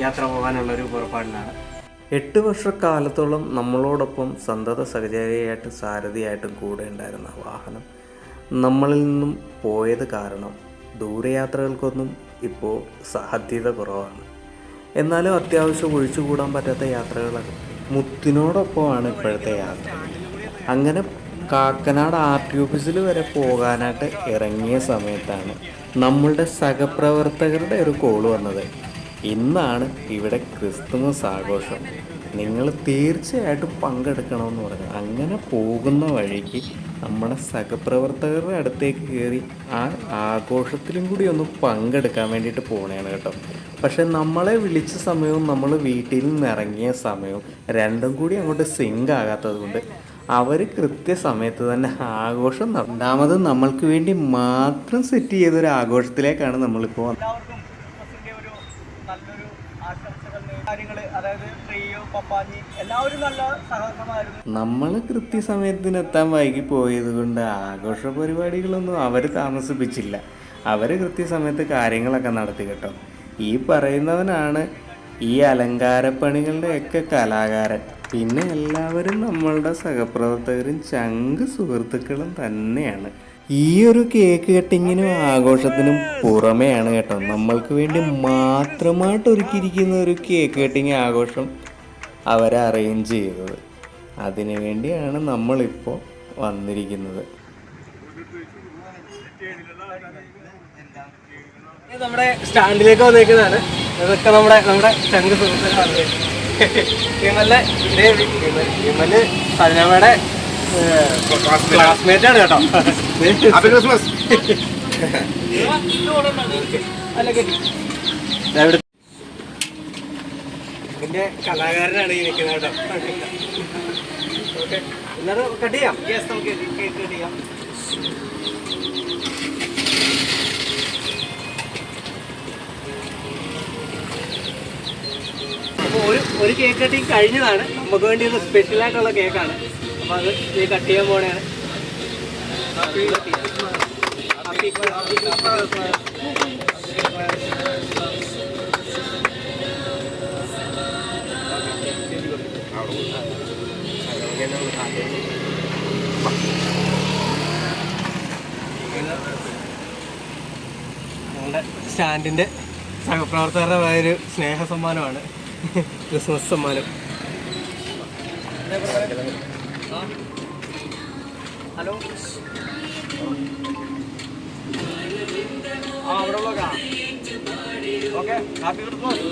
യാത്ര പോകാനുള്ള ഒരു പുറപ്പാടിലാണ്. എട്ട് വർഷക്കാലത്തോളം നമ്മളോടൊപ്പം സന്തത സഹചാരിയായിട്ട് സാരഥിയായിട്ടും കൂടെ ഉണ്ടായിരുന്ന വാഹനം നമ്മളിൽ നിന്നും പോയത് കാരണം ദൂരയാത്രകൾക്കൊന്നും ഇപ്പോൾ സാധ്യത കുറവാണ്. എന്നാലും അത്യാവശ്യം ഒഴിച്ചുകൂടാൻ പറ്റാത്ത യാത്രകളൊക്കെ മുത്തിനോടൊപ്പമാണ് ഇപ്പോഴത്തെ യാത്ര. അങ്ങനെ കാക്കനാട് ആർ ടി ഓഫീസിൽ വരെ പോകാനായിട്ട് ഇറങ്ങിയ സമയത്താണ് നമ്മളുടെ സഹപ്രവർത്തകരുടെ ഒരു കോൾ വന്നത്. ഇന്നാണ് ഇവിടെ ക്രിസ്തുമസ് ആഘോഷം. നിങ്ങൾ തീർച്ചയായിട്ടും പങ്കെടുക്കണമെന്ന് പറഞ്ഞു. അങ്ങനെ പോകുന്ന വഴിക്ക് നമ്മുടെ സഹപ്രവർത്തകരുടെ അടുത്തേക്ക് കയറി ആ ആഘോഷത്തിലും കൂടി ഒന്ന് പങ്കെടുക്കാൻ വേണ്ടിയിട്ട് പോകണേണ് കേട്ടോ. പക്ഷെ നമ്മളെ വിളിച്ച സമയവും നമ്മൾ വീട്ടിൽ നിന്ന് ഇറങ്ങിയ സമയവും രണ്ടും കൂടി അങ്ങോട്ട് സിങ്ക് ആകാത്തത് കൊണ്ട് അവർ കൃത്യസമയത്ത് തന്നെ ആഘോഷം രണ്ടാമത് നമ്മൾക്ക് വേണ്ടി മാത്രം സെറ്റ് ചെയ്തൊരു ആഘോഷത്തിലേക്കാണ് നമ്മളിപ്പോൾ വന്നത് എല്ലാവർക്കും ക്രിസ്മസിന്റെ ഒരു നല്ലൊരു കാര്യങ്ങൾ അതായത് ട്രീയോ എല്ലാവരും നല്ല നമ്മൾ വൈകി പോയത് കൊണ്ട് ആഘോഷ പരിപാടികളൊന്നും അവർ താമസിപ്പിച്ചില്ല. അവർ കൃത്യസമയത്ത് കാര്യങ്ങളൊക്കെ നടത്തി കേട്ടോ. ഈ പറയുന്നവനാണ് ഈ അലങ്കാരപ്പണികളുടെ ഒക്കെ കലാകാരൻ. പിന്നെ എല്ലാവരും നമ്മളുടെ സഹപ്രവർത്തകരും ചങ്ക് സുഹൃത്തുക്കളും തന്നെയാണ്. ഈ ഒരു കേക്ക് കട്ടിങ്ങിനും ആഘോഷത്തിനും പുറമെയാണ് കേട്ടോ. നമ്മൾക്ക് വേണ്ടി മാത്രമായിട്ട് ഒരുക്കിയിരിക്കുന്ന ഒരു കേക്ക് കട്ടിങ് ആഘോഷം അവരെ അറേഞ്ച് ചെയ്തത്. അതിനു വേണ്ടിയാണ് നമ്മളിപ്പോൾ വന്നിരിക്കുന്നത്. നമ്മുടെ സ്റ്റാൻഡിലേക്ക് വന്നിരിക്കുന്നതാണ് ഇതൊക്കെ നമ്മുടെ നമ്മുടെ ചങ്ക് സുഹൃത്തുക്കളാണ് വിമൽ വിമൽ സജനമ്മയുടെ ക്ലാസ്മേറ്റ് ആണ് കേട്ടോ. ഹാപ്പി ക്രിസ്മസ് ഇതിന്റെ കലാകാരനാണ് ഈ നിൽക്കുന്നത് കേട്ടോ. ഓക്കെ എന്നാലും കട്ട് ചെയ്യാം. യെസ് നമുക്ക് കേക്ക് കട്ട് ചെയ്യാം. അപ്പോൾ ഒരു ഒരു കേക്ക് കട്ടിങ് കഴിഞ്ഞതാണ്. നമുക്ക് വേണ്ടി ഒരു സ്പെഷ്യൽ ആയിട്ടുള്ള കേക്കാണ് സ്റ്റാൻഡിന്റെ സഹപ്രവർത്തകരുടെ ഒരു സ്നേഹ സമ്മാനമാണ് ക്രിസ്മസ് സമ്മാനം. ഹലോ ആ അവിടെ ഉള്ളതാ ഓക്കെ ക്രിസ്മസ്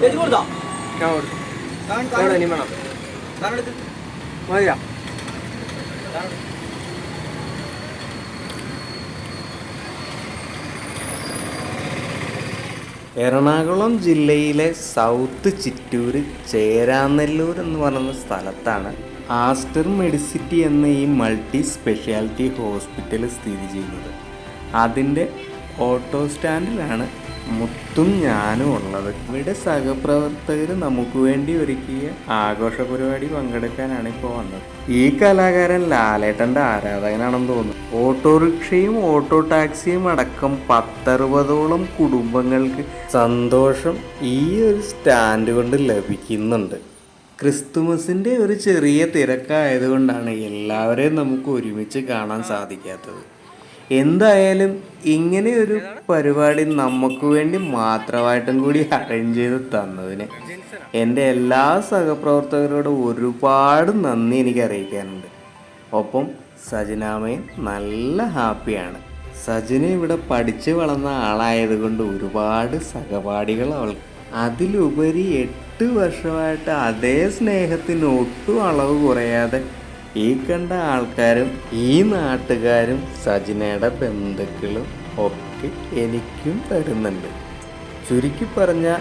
ചേച്ചി കൊടുത്തോ? ഞാൻ കൊടുത്തു. മതിയാ. എറണാകുളം ജില്ലയിലെ സൗത്ത് ചിറ്റൂര് ചേരാനെല്ലൂർ എന്ന് പറയുന്ന സ്ഥലത്താണ് ആസ്റ്റർ മെഡിസിറ്റി എന്ന ഈ മൾട്ടി സ്പെഷ്യാലിറ്റി ഹോസ്പിറ്റൽ സ്ഥിതി ചെയ്യുന്നത്. അതിന്റെ ഓട്ടോ സ്റ്റാൻഡിലാണ് മുത്തും ഞാനും ഉള്ളത്. ഇവിടെ സഹപ്രവർത്തകർ നമുക്ക് വേണ്ടി ഒരുക്കിയ ആഘോഷ പരിപാടി പങ്കെടുക്കാനാണ് ഇപ്പോൾ വന്നത്. ഈ കലാകാരൻ ലാലേട്ടന്റെ ആരാധകനാണെന്ന് തോന്നുന്നു. ഓട്ടോറിക്ഷയും ഓട്ടോ ടാക്സിയും അടക്കം പത്തറുപതോളം കുടുംബങ്ങൾക്ക് സന്തോഷം ഈ ഒരു സ്റ്റാൻഡ് കൊണ്ട് ലഭിക്കുന്നുണ്ട്. ക്രിസ്തുമസിന്റെ ഒരു ചെറിയ തിരക്കായതുകൊണ്ടാണ് എല്ലാവരെയും നമുക്ക് ഒരുമിച്ച് കാണാൻ സാധിക്കാത്തത്. എന്തായാലും ഇങ്ങനെ ഒരു പരിപാടി നമുക്ക് വേണ്ടി മാത്രമായിട്ടും കൂടി അറേഞ്ച് ചെയ്ത് തന്നതിന് എന്റെ എല്ലാ സഹപ്രവർത്തകരോടും ഒരുപാട് നന്ദി എനിക്ക് അറിയിക്കാനുണ്ട്. ഒപ്പം സജനാമയും നല്ല ഹാപ്പിയാണ്. സജിന ഇവിടെ പഠിച്ചു വളർന്ന ആളായതുകൊണ്ട് ഒരുപാട് സഹപാഠികൾ അവൾ അതിലുപരി എട്ട് വർഷമായിട്ട് അതേ സ്നേഹത്തിന് ഒട്ടും അളവ് കുറയാതെ ഈ കണ്ട ആൾക്കാരും ഈ നാട്ടുകാരും സജിനയുടെ ബന്ധുക്കളും ഒക്കെ എനിക്കും തരുന്നുണ്ട്. ചുരുക്കി പറഞ്ഞാൽ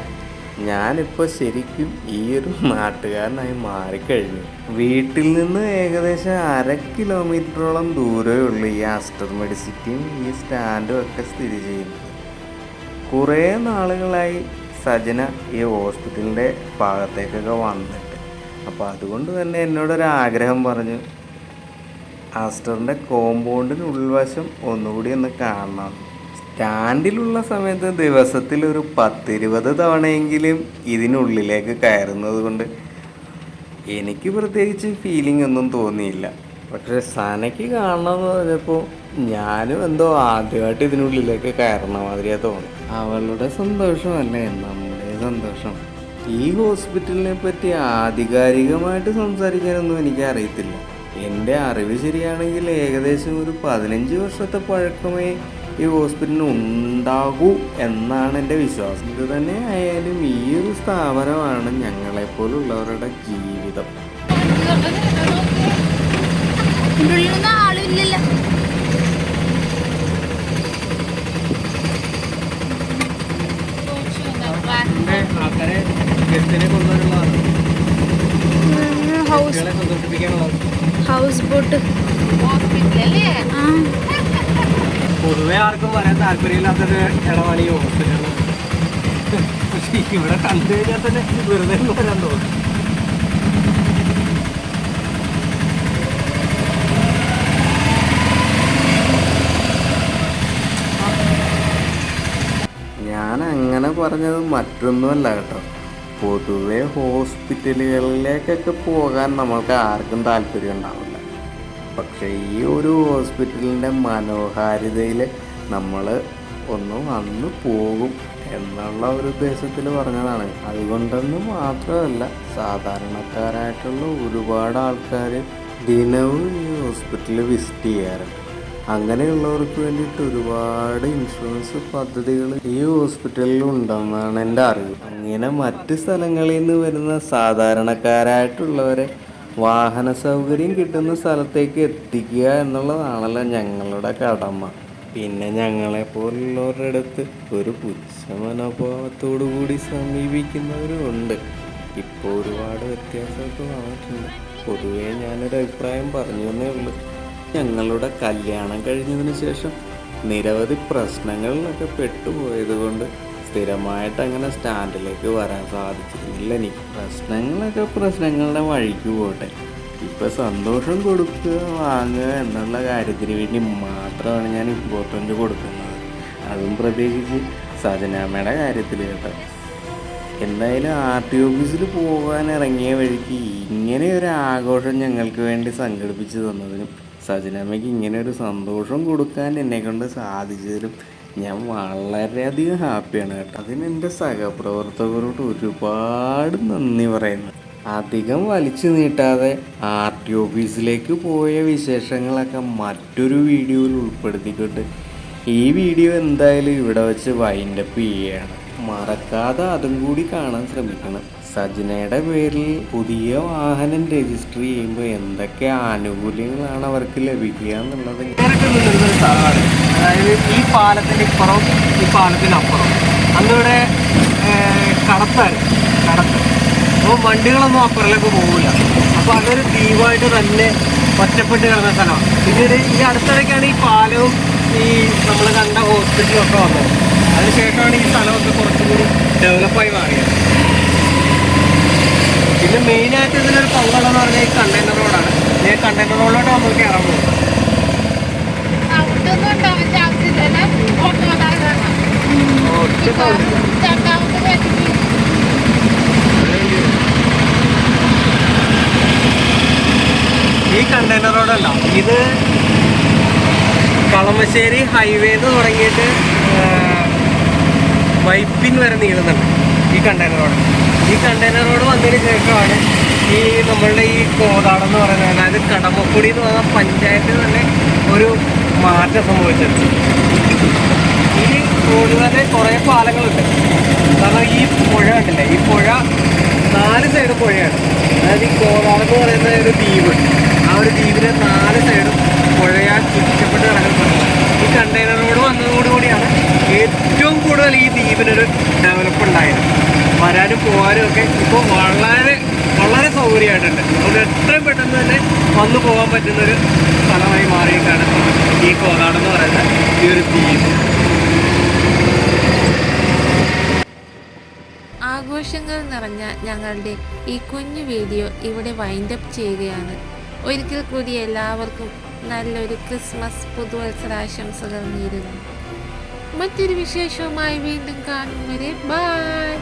ഞാനിപ്പോൾ ശരിക്കും ഈ ഒരു നാട്ടുകാരനായി മാറിക്കഴിഞ്ഞു. വീട്ടിൽ നിന്ന് ഏകദേശം അര കിലോമീറ്ററോളം ദൂരമേ ഉള്ളൂ ഈ ആസ്റ്റർ മെഡിസിറ്റിയും ഈ സ്റ്റാൻഡും ഒക്കെ സ്ഥിതി ചെയ്യുന്നത്. കുറേ നാളുകളായി സജന ഈ ഹോസ്പിറ്റലിന്റെ ഭാഗത്തേക്കൊക്കെ വന്നിട്ട് അപ്പോൾ അതുകൊണ്ട് തന്നെ എന്നോടൊരാഗ്രഹം പറഞ്ഞു ആസ്റ്ററിന്റെ കോമ്പൗണ്ടിന് ഉൾവശം ഒന്നുകൂടി ഒന്ന് കാണണം. സ്റ്റാൻഡിലുള്ള സമയത്ത് ദിവസത്തിൽ ഒരു പത്തിരുപത് തവണയെങ്കിലും ഇതിനുള്ളിലേക്ക് കയറുന്നത് കൊണ്ട് എനിക്ക് പ്രത്യേകിച്ച് ഫീലിംഗ് ഒന്നും തോന്നിയില്ല. പക്ഷേ സനയ്ക്ക് കാണണമെന്ന് പറഞ്ഞപ്പോൾ ഞാനും എന്തോ ആദ്യമായിട്ട് ഇതിനുള്ളിലേക്ക് കയറണ മാതിരിയാണ് തോന്നി അവളുടെ സന്തോഷമല്ലേ? നമ്മുടെ സന്തോഷം. ഈ ഹോസ്പിറ്റലിനെ പറ്റി ആധികാരികമായിട്ട് സംസാരിക്കാനൊന്നും എനിക്ക് അറിയത്തില്ല എന്റെ അറിവ് ശരിയാണെങ്കിൽ ഏകദേശം ഒരു പതിനഞ്ച് വർഷത്തെ പഴക്കമേ ഈ ഹോസ്പിറ്റലിന് ഉണ്ടാകൂ എന്നാണ് എന്റെ വിശ്വാസം. ഇത് തന്നെ ആയാലും ഈ ഒരു സ്ഥാപനമാണ് ഞങ്ങളെപ്പോലുള്ളവരുടെ ജീവിതം. ആൾക്കാരെ ഹൗസ് ഹൗസ് ബോട്ട്. പൊതുവെ ആർക്കും വരാൻ താല്പര്യമില്ലാത്തൊരു ഇടമാണ് ഈ ഹോസ്പിറ്റൽ പക്ഷെ ഇവിടെ കണ്ടു കഴിഞ്ഞാൽ തന്നെ വെറുതെ വരാൻ തോന്നും. ഞാൻ അങ്ങനെ പറഞ്ഞത് മറ്റൊന്നുമല്ല കേട്ടോ. പൊതുവെ ഹോസ്പിറ്റലുകളിലേക്കൊക്കെ പോകാൻ നമ്മൾക്ക് ആർക്കും താല്പര്യം ഉണ്ടാവില്ല. പക്ഷേ ഈ ഒരു ഹോസ്പിറ്റലിന്റെ മനോഹാരിതയിൽ നമ്മൾ ഒന്ന് വന്ന് പോകും എന്നുള്ള ഒരു ഉദ്ദേശത്തിൽ പറഞ്ഞതാണ്. അതുകൊണ്ടെന്ന് മാത്രമല്ല സാധാരണക്കാരായിട്ടുള്ള ഒരുപാട് ആൾക്കാർ ദിനവും ഈ ഹോസ്പിറ്റലിൽ വിസിറ്റ് ചെയ്യാറുണ്ട്. അങ്ങനെയുള്ളവർക്ക് വേണ്ടിയിട്ട് ഒരുപാട് ഇൻഷുറൻസ് പദ്ധതികൾ ഈ ഹോസ്പിറ്റലിൽ ഉണ്ടെന്നാണ് എന്റെ അറിവ്. അങ്ങനെ മറ്റ് സ്ഥലങ്ങളിൽ നിന്ന് വരുന്ന സാധാരണക്കാരായിട്ടുള്ളവരെ വാഹന സൗകര്യം കിട്ടുന്ന സ്ഥലത്തേക്ക് എത്തിക്കുക എന്നുള്ളതാണല്ലോ ഞങ്ങളുടെ കടമ. പിന്നെ ഞങ്ങളെ പോലുള്ളവരുടെ അടുത്ത് ഒരു പുച്ഛ മനോഭാവത്തോടു കൂടി സമീപിക്കുന്നവരുമുണ്ട് ഇപ്പോൾ ഒരുപാട് വ്യത്യാസമൊക്കെ വന്നിട്ടുണ്ട്. പൊതുവേ ഞാനൊരു അഭിപ്രായം പറഞ്ഞു എന്നേ ഉള്ളൂ. ഞങ്ങളുടെ കല്യാണം കഴിഞ്ഞതിന് ശേഷം നിരവധി പ്രശ്നങ്ങളിലൊക്കെ പെട്ടുപോയത് കൊണ്ട് സ്ഥിരമായിട്ട് അങ്ങനെ സ്റ്റാൻഡിലേക്ക് വരാൻ സാധിച്ചിരുന്നില്ല. എനിക്ക് പ്രശ്നങ്ങളൊക്കെ പ്രശ്നങ്ങളുടെ വഴിക്ക് പോട്ടെ. ഇപ്പം സന്തോഷം കൊടുക്കുക വാങ്ങുക എന്നുള്ള കാര്യത്തിന് വേണ്ടി മാത്രമാണ് ഞാൻ ഇമ്പോർട്ടന്റ് കൊടുക്കുന്നത്. അതും പ്രത്യേകിച്ച് സജനാമ്മയുടെ കാര്യത്തിൽ കേട്ടോ. എന്തായാലും ആർ ടി ഓഫീസിൽ പോകാൻ ഇറങ്ങിയ വഴിക്ക് ഇങ്ങനെ ഒരു ആഘോഷം ഞങ്ങൾക്ക് വേണ്ടി സംഘടിപ്പിച്ചു തന്നതിനും സജനാമ്മയ്ക്ക് ഇങ്ങനെ ഒരു സന്തോഷം കൊടുക്കാൻ എന്നെ കൊണ്ട് സാധിച്ചതിലും ഞാൻ വളരെയധികം ഹാപ്പിയാണ് കേട്ടോ. അതിന് എന്റെ സഹപ്രവർത്തകരോട് ഒരുപാട് നന്ദി പറയുന്നു. അധികം വലിച്ചു നീട്ടാതെ ആർ ടി ഓഫീസിലേക്ക് പോയ വിശേഷങ്ങളൊക്കെ മറ്റൊരു വീഡിയോയിൽ ഉൾപ്പെടുത്തിക്കൊണ്ട് ഈ വീഡിയോ എന്തായാലും ഇവിടെ വെച്ച് വൈൻഡപ്പ് ചെയ്യുകയാണ് മറക്കാതെ അതും കൂടി കാണാൻ ശ്രമിക്കണം. സജനയുടെ പേരിൽ പുതിയ വാഹനം രജിസ്റ്റർ ചെയ്യുമ്പോൾ എന്തൊക്കെ ആനുകൂല്യങ്ങളാണ് അവർക്ക് ലഭിക്കുക എന്നുള്ളത്? അതായത് ഈ പാലത്തിന്റെ ഇപ്പുറം ഈ പാലത്തിനപ്പുറം അന്നിവിടെ കടത്താൻ കടത്ത് അപ്പോൾ വണ്ടികളൊന്നും അപ്പുറത്തേക്ക് പോകില്ല അപ്പോൾ അതൊരു ദ്വീപായിട്ട് തന്നെ ഒറ്റപ്പെട്ട് കിടന്ന സ്ഥലമാണ്. പിന്നീട് ഈ അടുത്തിടയ്ക്കാണ് ഈ പാലവും ഈ നമ്മൾ കണ്ട ഹോസ്പിറ്റലും ഒക്കെ വന്നത്. അതിനുശേഷമാണ് ഈ സ്ഥലമൊക്കെ കുറച്ചുകൂടി ഡെവലപ്പായി മാറിയത്. പിന്നെ മെയിനായിട്ട് ഇതിനൊരു പങ്കുള്ളതെന്ന് പറഞ്ഞാൽ ഈ കണ്ടെയ്നർ റോഡാണ് ഈ കണ്ടെയ്നർ റോഡിലോട്ട് നമ്മൾ കയറാൻ പോകും. ഈ കണ്ടെയ്നർ റോഡല്ല ഇത് കളമശ്ശേരി ഹൈവേ എന്ന് തുടങ്ങിയിട്ട് വൈപ്പിൻ വരെ നീളുന്നുണ്ട് ഈ കണ്ടെയ്നർ റോഡ് ഈ കണ്ടെയ്നർ റോഡ് വന്നതിന് ശേഷമാണ് ഈ നമ്മളുടെ ഈ കോതാടം എന്ന് പറയുന്നത്. അതായത് കടമക്കുടി എന്ന് പറഞ്ഞ പഞ്ചായത്തിൽ തന്നെ ഒരു മാറ്റം സംഭവിച്ചത്. ഈ റോഡ് തന്നെ കുറേ പാലങ്ങളുണ്ട്. കാരണം ഈ പുഴ ഉണ്ടല്ലേ? ഈ പുഴ നാല് സൈഡ് പുഴയാണ്. അതായത് ഈ കോതാടം എന്ന് പറയുന്ന ഒരു ദ്വീപ്. ആ ഒരു ദ്വീപിലെ നാല് സൈഡും പുഴയാൽ ചുറ്റപ്പെട്ട് കിടക്കുന്നത് ഈ കണ്ടെയ്നർ വന്നതോടുകൂടിയാണ് ഏറ്റവും കൂടുതൽ ഈ ദ്വീപിനൊരു ഡെവലപ്പ് ഉണ്ടായത്. വരാനും പോകാനും ഒക്കെ ഇപ്പോൾ വളരെ വളരെ സൗകര്യമായിട്ടുണ്ട്. അതുകൊണ്ട് എത്രയും പെട്ടെന്ന് തന്നെ വന്നു പോകാൻ പറ്റുന്നൊരു സ്ഥലമായി മാറിയിട്ടാണ് ഈ കോതാടെന്ന് പറയുന്നത് പറയുന്ന ഈ ഒരു ദ്വീപ് ആഘോഷങ്ങൾ നിറഞ്ഞ ഞങ്ങളുടെ ഈ കുഞ്ഞു വീഡിയോ ഇവിടെ വൈൻഡപ്പ് ചെയ്യുകയാണ്. ഒരിക്കൽ കൂടി എല്ലാവർക്കും നല്ലൊരു ക്രിസ്മസ് പുതുവത്സരാശംസകൾ നേരുന്നു. മറ്റൊരു വിശേഷവുമായി വീണ്ടും കാണും വരെ. ബൈ